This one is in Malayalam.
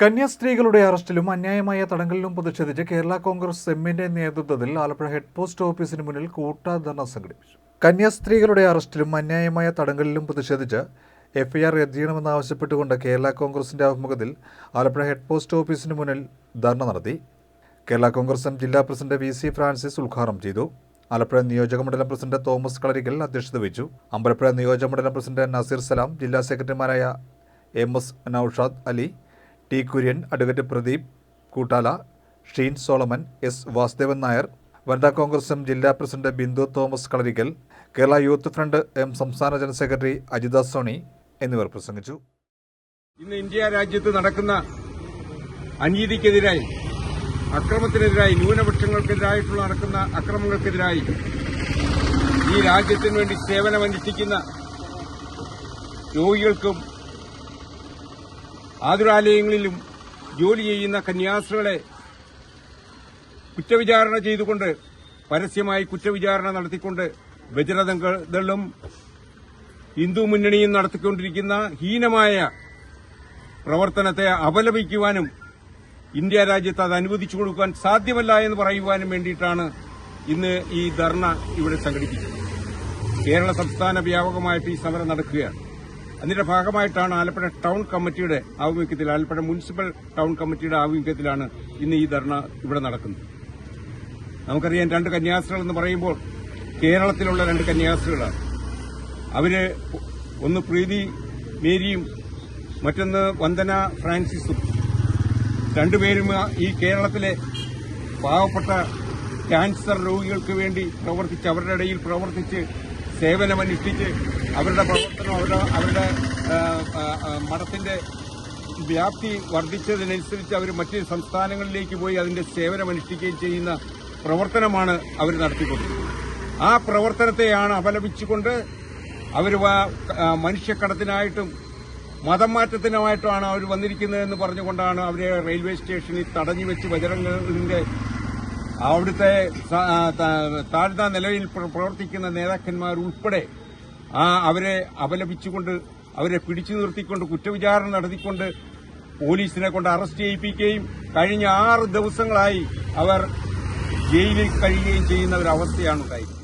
കന്യാസ്ത്രീകളുടെ അറസ്റ്റിലും അന്യായമായ തടങ്കലിലും പ്രതിഷേധിച്ച് കേരള കോൺഗ്രസ് എമ്മിന്റെ നേതൃത്വത്തിൽ ആലപ്പുഴ ഹെഡ് പോസ്റ്റ് ഓഫീസിന് മുന്നിൽ കൂട്ടാധർണ സംഘടിപ്പിച്ചു. കന്യാസ്ത്രീകളുടെ അറസ്റ്റിലും അന്യായമായ തടങ്കലിലും പ്രതിഷേധിച്ച് എഫ്ഐആർ റദ്ദ് ചെയ്യണമെന്നാവശ്യപ്പെട്ടുകൊണ്ട് കേരള കോൺഗ്രസിന്റെ ആഭിമുഖ്യത്തിൽ ആലപ്പുഴ ഹെഡ് പോസ്റ്റ് ഓഫീസിന് മുന്നിൽ ധർണ നടത്തി. കേരള കോൺഗ്രസ് എം ജില്ലാ പ്രസിഡന്റ് വി സി ഫ്രാൻസിസ് ഉദ്ഘാടനം ചെയ്തു. ആലപ്പുഴ നിയോജകമണ്ഡലം പ്രസിഡന്റ് തോമസ് കളരിക്കൽ അധ്യക്ഷത വഹിച്ചു. അമ്പലപ്പുഴ നിയോജകമണ്ഡലം പ്രസിഡന്റ് നസീർ സലാം ജില്ലാ സെക്രട്ടറിമാരായ M S Naushad Ali T Kurian advocate Pradeep Koottala Sheen Solomon S Vasudevan Nair Vanitha Congress M ജില്ലാ president Bindu Thomas Kalarickal Kerala youth front M സംസ്ഥാന ജനറൽ സെക്രട്ടറി അജിത സോണി എന്നിവർ പ്രസംഗിച്ചു. ഇന്ന് ഇന്ത്യ രാജ്യത്ത് നടക്കുന്ന അനീതിക്കെതിരായി അക്രമത്തിനെതിരായി ന്യൂനപക്ഷങ്ങൾക്കെതിരായിട്ടുള്ള നടക്കുന്ന അക്രമങ്ങൾക്കെതിരായി ഈ രാജ്യത്തിന് വേണ്ടി സേവനമനുഷ്ഠിക്കുന്ന രോഗികൾക്കും ആതുരാലയങ്ങളിലും ജോലി ചെയ്യുന്ന കന്യാസ്ത്രീകളെ കുറ്റവിചാരണ ചെയ്തുകൊണ്ട് പരസ്യമായി കുറ്റവിചാരണ നടത്തിക്കൊണ്ട് ബജരതങ്ങളും ഹിന്ദു മുന്നണിയും നടത്തിക്കൊണ്ടിരിക്കുന്ന ഹീനമായ പ്രവർത്തനത്തെ അപലപിക്കുവാനും ഇന്ത്യ രാജ്യത്ത് അത് അനുവദിച്ചു കൊടുക്കാൻ സാധ്യമല്ല എന്ന് പറയുവാനും വേണ്ടിയിട്ടാണ് ഇന്ന് ഈ ധർണ ഇവിടെ സംഘടിപ്പിച്ചത്. കേരള സംസ്ഥാന വ്യാപകമായിട്ട് ഈ സമരം നടക്കുകയാണ്. അതിന്റെ ഭാഗമായിട്ടാണ് ആലപ്പുഴ ടൗൺ കമ്മിറ്റിയുടെ ആഭിമുഖ്യത്തിൽ ആലപ്പുഴ മുനിസിപ്പൽ ടൗൺ കമ്മിറ്റിയുടെ ആഭിമുഖ്യത്തിലാണ് ഇന്ന് ഈ ധർണ ഇവിടെ നടക്കുന്നത്. നമുക്കറിയാം രണ്ട് കന്യാസ്ത്രീകൾ എന്ന് പറയുമ്പോൾ കേരളത്തിലുള്ള രണ്ട് കന്യാസ്ത്രീകളാണ്. അവർ ഒന്ന് പ്രീതി മേരിയും മറ്റൊന്ന് വന്ദന ഫ്രാൻസിസും. രണ്ടുപേരും ഈ കേരളത്തിലെ പാവപ്പെട്ട ക്യാൻസർ രോഗികൾക്ക് വേണ്ടി പ്രവർത്തിച്ച് അവരുടെ ഇടയിൽ പ്രവർത്തിച്ച് സേവനമനുഷ്ഠിച്ച് അവരുടെ പ്രവർത്തനം അവരുടെ അവരുടെ മഠത്തിന്റെ വ്യാപ്തി വർദ്ധിച്ചതിനനുസരിച്ച് അവർ മറ്റ് സംസ്ഥാനങ്ങളിലേക്ക് പോയി അതിന്റെ സേവനമനുഷ്ഠിക്കുകയും ചെയ്യുന്ന പ്രവർത്തനമാണ് അവർ നടത്തിക്കൊണ്ടിരിക്കുന്നത്. ആ പ്രവർത്തനത്തെയാണ് അപലപിച്ചുകൊണ്ട് അവർ മനുഷ്യക്കടത്തിനായിട്ടും മതം മാറ്റത്തിനുമായിട്ടാണ് അവർ വന്നിരിക്കുന്നതെന്ന് പറഞ്ഞുകൊണ്ടാണ് അവരെ റെയിൽവേ സ്റ്റേഷനിൽ തടഞ്ഞു വെച്ച് ബജരംഗളിന്റെ അവിടുത്തെ താഴ്ന്ന നിലയിൽ പ്രവർത്തിക്കുന്ന നേതാക്കന്മാർ ഉൾപ്പെടെ ആ അവരെ അപലപിച്ചുകൊണ്ട് അവരെ പിടിച്ചു നിർത്തിക്കൊണ്ട് കുറ്റവിചാരണ നടത്തിക്കൊണ്ട് പോലീസിനെ കൊണ്ട് അറസ്റ്റ് ചെയ്യിപ്പിക്കുകയും കഴിഞ്ഞ ആറ് ദിവസങ്ങളായി അവർ ജയിലിൽ കഴിയുകയും ചെയ്യുന്ന ഒരു അവസ്ഥയാണ് ഉണ്ടായിരുന്നത്